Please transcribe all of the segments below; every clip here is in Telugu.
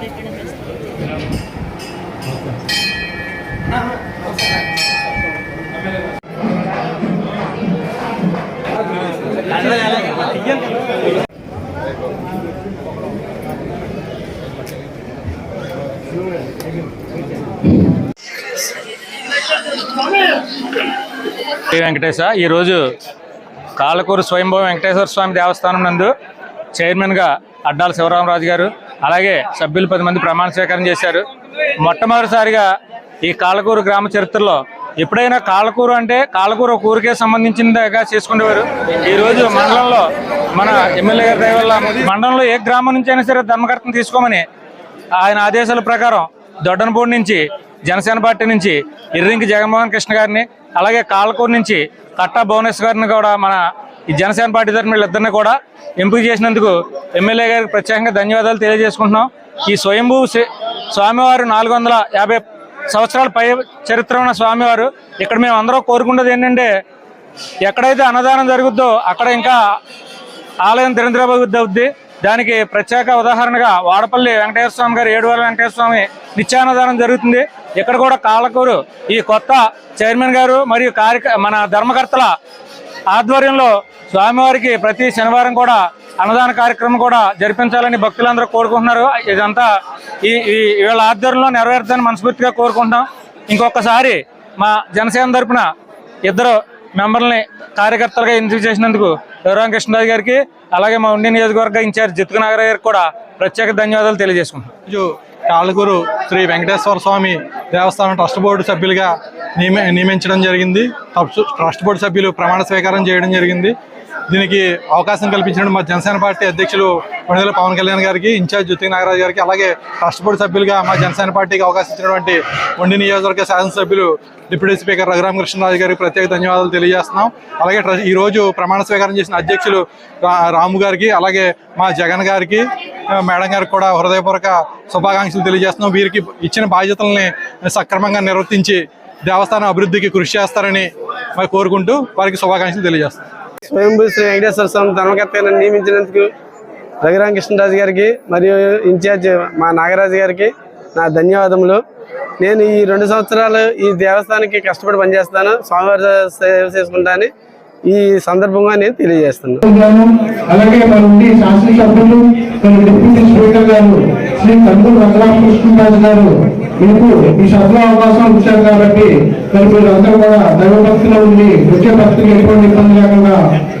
పెట్టడం శ్రీ వెంకటేశ ఈరోజు కాలకూరు స్వయంభవ వెంకటేశ్వర స్వామి దేవస్థానం నందు చైర్మన్గా అడ్డాల శివరామరాజు గారు అలాగే సభ్యులు పది మంది ప్రమాణ స్వీకారం చేశారు. మొట్టమొదటిసారిగా ఈ కాలకూరు గ్రామ చరిత్రలో ఎప్పుడైనా కాలకూరు అంటే కాలకూరు ఒక ఊరికే సంబంధించిందిగా చేసుకునేవారు. ఈరోజు మండలంలో మన ఎమ్మెల్యే గారి దయవల్ల మండలంలో ఏ గ్రామం నుంచి అయినా సరే ధర్మకర్తను తీసుకోమని ఆయన ఆదేశాల ప్రకారం దొడ్డనపూడి నుంచి జనసేన పార్టీ నుంచి ఇర్రింకి జగన్మోహన్ కృష్ణ గారిని అలాగే కాలకూరు నుంచి కట్టా భువనేశ్వర్ గారిని కూడా మన ఈ జనసేన పార్టీ తరఫున వీళ్ళిద్దరిని కూడా ఎంపిక చేసినందుకు ఎమ్మెల్యే గారికి ప్రత్యేకంగా ధన్యవాదాలు తెలియజేసుకుంటున్నాం. ఈ స్వయంభూ స్వామివారు నాలుగు వందల యాభై సంవత్సరాల పై చరిత్ర ఉన్న స్వామివారు ఇక్కడ మేము అందరూ కోరుకున్నది ఏంటంటే ఎక్కడైతే అన్నదానం జరుగుద్దో అక్కడ ఇంకా ఆలయం దిరంద్రభివృద్ధి అవుద్ది. దానికి ప్రత్యేక ఉదాహరణగా వాడపల్లి వెంకటేశ్వర స్వామి గారు ఏడువాల వెంకటేశ్వర స్వామి నిత్యాన్నదానం జరుగుతుంది. ఇక్కడ కూడా కాళ్ళకూరు ఈ కొత్త చైర్మన్ గారు మరియు కార్యక మన ధర్మకర్తల ఆధ్వర్యంలో స్వామివారికి ప్రతి శనివారం కూడా అన్నదాన కార్యక్రమం కూడా జరిపించాలని భక్తులందరూ కోరుకుంటున్నారు. ఇదంతా ఈ ఈ వీళ్ళ ఆధ్వర్యంలో నెరవేరుతుందని మనస్ఫూర్తిగా కోరుకుంటున్నాం. ఇంకొకసారి మా జనసేన తరపున ఇద్దరు మెంబర్ని కార్యకర్తలుగా ఎంపిక చేసినందుకు శివరామ కృష్ణరాజు గారికి అలాగే మా ఉండి నియోజకవర్గ ఇన్ఛార్జ్ జితుకు నాగరావు గారికి కూడా ప్రత్యేక ధన్యవాదాలు తెలియజేసుకుంటున్నాం. రోజు శ్రీ వెంకటేశ్వర స్వామి దేవస్థానం ట్రస్ట్ బోర్డు సభ్యులుగా నియమ నియమించడం జరిగింది. ట్రస్ట్- ట్రస్ట్ బోర్డు సభ్యులు ప్రమాణ స్వీకారం చేయడం జరిగింది. దీనికి అవకాశం కల్పించిన మా జనసేన పార్టీ అధ్యక్షులు కొణిదెల పవన్ కళ్యాణ్ గారికి ఇన్ఛార్జ్ జ్యోతి నాగరాజు గారికి అలాగే ట్రస్ట్ బోర్డు సభ్యులుగా మా జనసేన పార్టీకి అవకాశం ఇచ్చినటువంటి ఉండి నియోజకవర్గ శాసనసభ్యులు డిప్యూటీ స్పీకర్ రఘురామకృష్ణరాజు గారికి ప్రత్యేక ధన్యవాదాలు తెలియజేస్తున్నాం. అలాగే ఈరోజు ఈ రోజు ప్రమాణ స్వీకారం చేసిన అధ్యక్షులు రా- రాము గారికి అలాగే మా జగన్ గారికి మేడం గారికి కూడా హృదయపూర్వక శుభాకాంక్షలు తెలియజేస్తున్నాం. వీరికి ఇచ్చిన బాధ్యతల్ని సక్రమంగా నిర్వర్తించి దేవస్థానం అభివృద్ధికి కృషి చేస్తారని మరి కోరుకుంటూ వారికి శుభాకాంక్షలు తెలియజేస్తాం స్వయంభూ శ్రీ వెంకటేశ్వర స్వామి ధర్మకర్తగా నియమించినందుకు రఘురామకృష్ణరాజు గారికి మరియు ఇన్ఛార్జ్ మా నాగరాజు గారికి నా ధన్యవాదములు. నేను ఈ రెండు సంవత్సరాలు ఈ దేవస్థానానికి కష్టపడి పనిచేస్తాను. స్వామివారి సేవ చేసుకుంటాను ఈ సందర్భంగా నేను తెలియజేస్తున్నాను. అలాగే మరి శాసనసభ్యులు మరి డిప్యూటీ స్పీకర్ గారు శ్రీ కందులు వెంకటరామకృష్ణరాజు గారు మీకు ఈ సభలో అవకాశం ఇచ్చారు కాబట్టి మరి మీరందరూ కూడా దైవభక్తిలో ఉండి వచ్చే భక్తికి ఎటువంటి ఇబ్బంది లేకుండా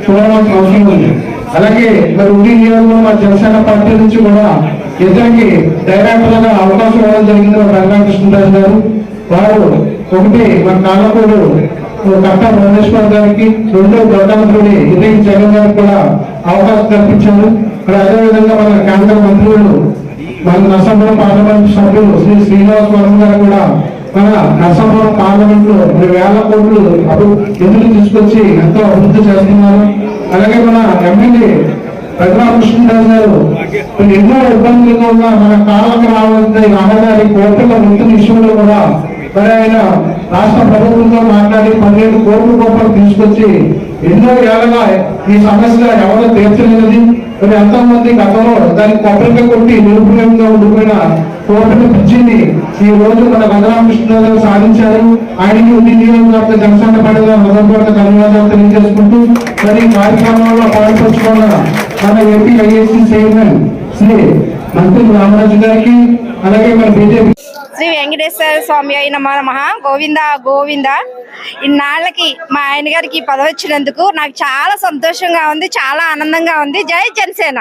చూడవలసిన అవసరం ఉంది. అలాగే మరి ఉండి నియోజకవర్గంలో మా జనసేన పార్టీ నుంచి కూడా ఇద్దరికి డైరెక్టర్గా అవకాశం ఇవ్వడం జరిగింది మా గారు. వారు ఒకటి మన కాళ్ళకూడు కట్ట భువనేశ్వర్ గారికి రెండో గౌరవంతుడి ఇదే జగన్ గారికి కూడా అవకాశం కల్పించారు. మరి అదేవిధంగా మన కేంద్ర మంత్రులు మన నరసాపురం పార్లమెంట్ సభ్యులు శ్రీ శ్రీనివాస్ వరం గారు కూడా మన నరసాపురం పార్లమెంట్లో మరి వేల కోట్లు అప్పుడు నిధులు తీసుకొచ్చి ఎంతో అభివృద్ధి చేస్తున్నారు. అలాగే మన ఎమ్మెల్యే రఘురామకృష్ణరాజు గారు ఎన్నో ఇబ్బందులుగా ఉన్న మన కాళ్ళకు రావాల్సిన రహదారి కోట్ల వృత్తి విషయంలో కూడా మరి ఆయన రాష్ట్ర ప్రభుత్వంతో మాట్లాడి పన్నెండు కోట్ల రూపాయలు తీసుకొచ్చి ఎన్నో ఏళ్ళగా ఈ సమస్య ఎవరో తీర్చలేదని మరి ఎంతోమంది గతంలో దానికి కొబ్బరిగా కొట్టి నిరుపయోగంగా ఉండిపోయిన కోటను బ్రిడ్జిని ఈ రోజు మన రఘురామకృష్ణ గారు సాధించారు. ఆయనకి ఉండి నియోజకవర్గ జనసేన పార్టీగా హృదయపూర్వక ధన్యవాదాలు తెలియజేసుకుంటూ మరి ఈ కార్యక్రమంలో పాల్పంచుకున్న మన ఏపీ ఐఎస్సీ చైర్మన్ శ్రీ మంత్రి రామరాజు గారికి అలాగే మన బీజేపీ శ్రీ వెంకటేశ్వర స్వామి అయిన మన మహా గోవింద గోవింద. ఇన్నాళ్ళకి మా ఆయన గారికి పదవి వచ్చినందుకు నాకు చాలా సంతోషంగా ఉంది చాలా ఆనందంగా ఉంది. జై జనసేన.